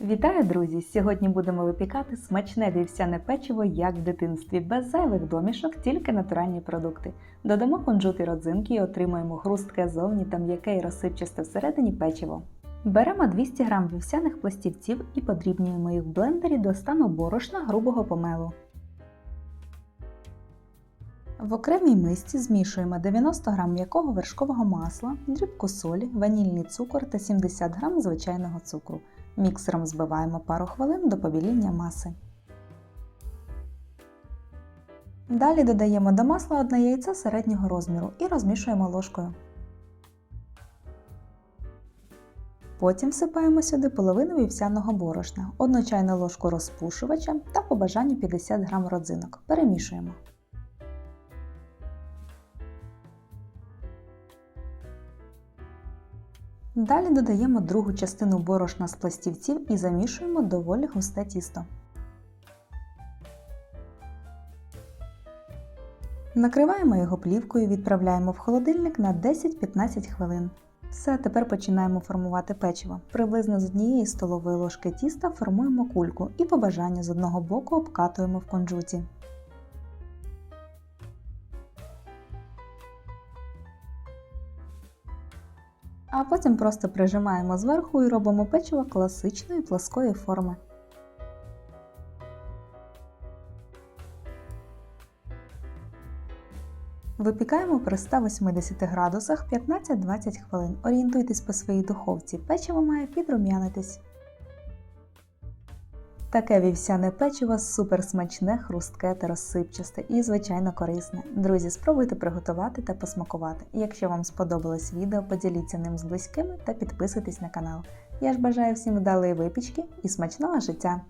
Вітаю, друзі! Сьогодні будемо випікати смачне вівсяне печиво, як в дитинстві, без зайвих домішок, тільки натуральні продукти. Додамо кунжут і родзинки і отримуємо хрустке зовні та м'яке і розсипчасте всередині печиво. Беремо 200 г вівсяних пластівців і подрібнюємо їх в блендері до стану борошна грубого помелу. В окремій мисці змішуємо 90 г м'якого вершкового масла, дрібку солі, ванільний цукор та 70 г звичайного цукру. Міксером збиваємо пару хвилин до побіління маси. Далі додаємо до масла одне яйце середнього розміру і розмішуємо ложкою. Потім всипаємо сюди половину вівсяного борошна, 1 чайну ложку розпушувача та по бажанню 50 г родзинок. Перемішуємо. Далі додаємо другу частину борошна з пластівців і замішуємо доволі густе тісто. Накриваємо його плівкою і відправляємо в холодильник на 10-15 хвилин. Все, тепер починаємо формувати печиво. Приблизно з однієї столової ложки тіста формуємо кульку і по бажанню з одного боку обкатуємо в кунжуті. А потім просто прижимаємо зверху і робимо печиво класичної плоскої форми. Випікаємо при 180 градусах 15-20 хвилин. Орієнтуйтесь по своїй духовці, печиво має підрум'янитись. Таке вівсяне печиво супер смачне, хрустке та розсипчасте і, звичайно, корисне. Друзі, спробуйте приготувати та посмакувати. Якщо вам сподобалось відео, поділіться ним з близькими та підписуйтесь на канал. Я ж бажаю всім вдалої випічки і смачного життя!